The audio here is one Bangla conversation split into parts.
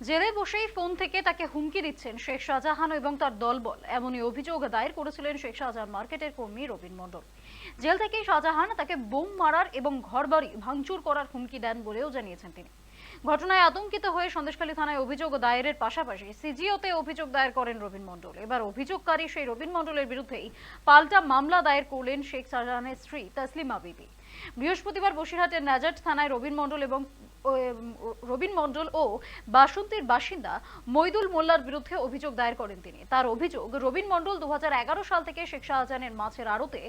জেলে বসেই ফোন থেকে তাকে হুমকি দিচ্ছেন শেখ শাহজাহান এবং তার দলবল। এমনই অভিযোগ দায়ের করেছিলেন শেখ শাহজাহান মার্কেটের কর্মী রবিন মণ্ডল। জেল থেকেই শাহজাহান তাকে বোম মারার এবং ঘরবাড়ি ভাঙচুর করার হুমকি দেন বলেও জানিয়েছেন তিনি। ঘটনায় আতঙ্কিত হয়ে সন্দেশখালী থানায় অভিযোগ দায়েরের পাশাপাশি সিজিওতে অভিযোগ দায়ের করেন রবিন মণ্ডল। এবার অভিযোগকারী সেই রবিন মণ্ডলের বিরুদ্ধেই পাল্টা মামলা দায়ের করলেন শেখ শাহজাহানের স্ত্রী তসলিমা বিবি। বৃহস্পতিবার বসিরহাটের নাজাট থানায় রবীন মণ্ডল এবং রবীন মন্ডল ও বাসন্তীর বাসিন্দা মইদুল মোল্লার বিরুদ্ধে অভিযোগ দায়ের করেন তিনি। তার অভিযোগ, রবীন মণ্ডল দু সাল থেকে শেখ শাহজাহানের মাছের আড়তে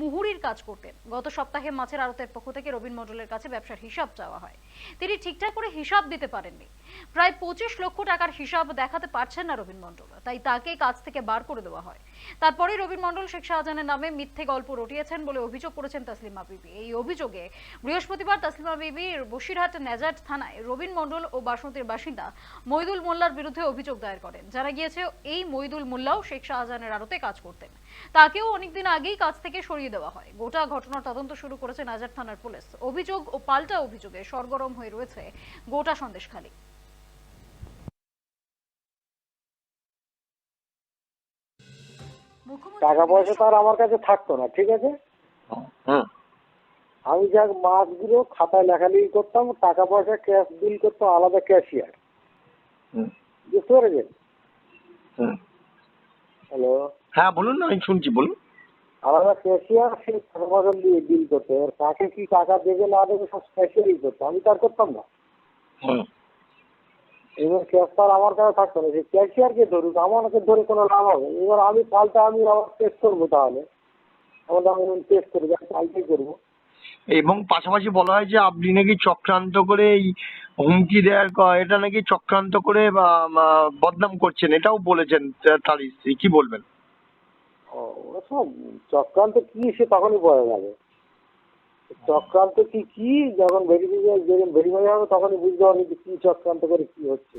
মুহুরির কাজ করতেন। গত সপ্তাহে মাছের আড়তের পক্ষ থেকে রবীন মন্ডলের কাছে ব্যবসার হিসাব চাওয়া হয়। তিনি ঠিকঠাক করে হিসাব দিতে পারেননি। প্রায় পঁচিশ লক্ষ টাকার হিসাব দেখাতে পারছেন না রবিন মণ্ডল। তাই তাকে কাজ থেকে বার করে দেওয়া হয়। তারপরে রবিন মণ্ডল শেখ শাহজাহানের নামে মিথ্যে গল্প রটিয়েছেন বলে অভিযোগ করেছেন তসলিমা বিবি। এই অভিযোগে বৃহস্পতিবার তসলিমা বিবি বসিরহাট নেজাট থানায় রবিন মণ্ডল ও বাসন্তীর বাসিন্দা মইদুল মোল্লার বিরুদ্ধে অভিযোগ দায়ের করেন। জানা গিয়েছে, এই মইদুল মোল্লাও শেখ শাহজাহানের আড়তে কাজ করতেন। তাকেও অনেকদিন আগেই কাজ থেকে সরিয়ে দেওয়া হয়। গোটা ঘটনার তদন্ত শুরু করেছে নাজার থানার পুলিশ। অভিযোগ ও পাল্টা অভিযোগে সরগরম হয়ে রয়েছে গোটা সন্দেশখালী। টাকা পয়সা তো আর আমার কাছে থাকতো না ঠিক আছে? আমি যাক মাসগুলো খাতায় লেখালেখি করতাম টাকা পয়সা ক্যাশ বিল করতাম আলাদা ক্যাশিয়ার। হুম। বুঝতে পেরেছেন? হ্যালো? হ্যাঁ বলুন না আমি শুনছি বলুন। আলাদা ক্যাশিয়ার সেই টাকা পয়সা দিয়ে বিল করতে। এবার কাকে কি টাকা দেবে না দেবে সব ক্যাশিয়ারই করতো। আমি তো আর করতাম না। এবার ক্যাশটা আমার কাছে থাকতো না। সেই ক্যাশিয়ারকে ধরুক আমাকে ধরে কোনো লাভ হবে না। এবার আমি পাল্টা আমি আবার টেস্ট করব তাহলে। আমাদের আমি টেস্ট করব আমি পাল্টাই করব। এবং পাশাপাশি বলা হয় যে আপনি নাকি চক্রান্ত করে এই হুমকি দেওয়ার এটা নাকি চক্রান্ত করে বদনাম করছেন এটাও বলেছেন তার স্ত্রী কি বলবেন? ও সব চক্রান্ত কি সে তখনই বলা যাবে। চক্রান্ত কি কি? যখন ভেরিফিকে যখন ভেরিফাই হবে, তখনই বুঝতে পারবি যে কি চক্রান্ত করে কি হচ্ছে।